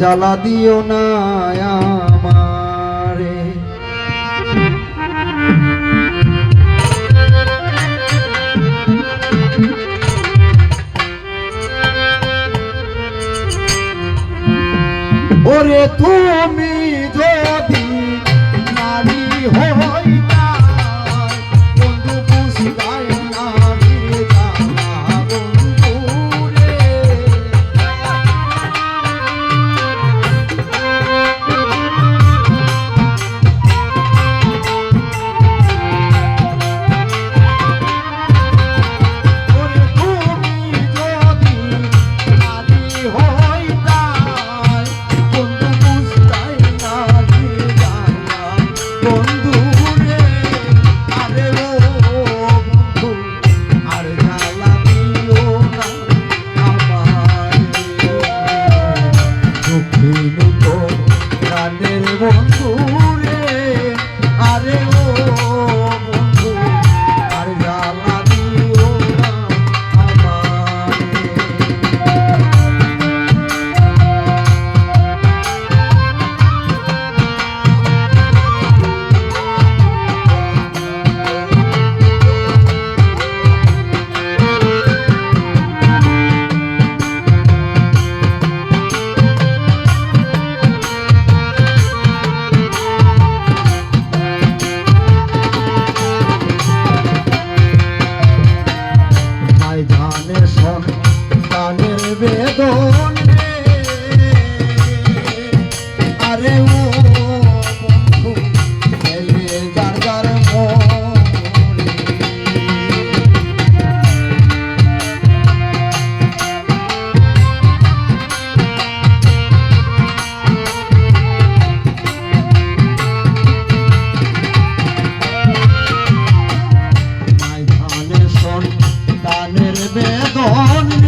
জ্বালা দিও না আমারে। ওরে তুমি বেদন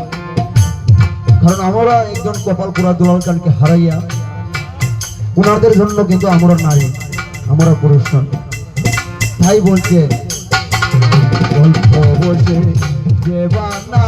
কারণ আমরা একজন কপাল পোড়া দুলালকানকে হারাইয়া ওনাদের জন্য কিন্তু আমরা নারী, আমরা পুরুষ তাই বলছে গল্প বলছে, যে বা না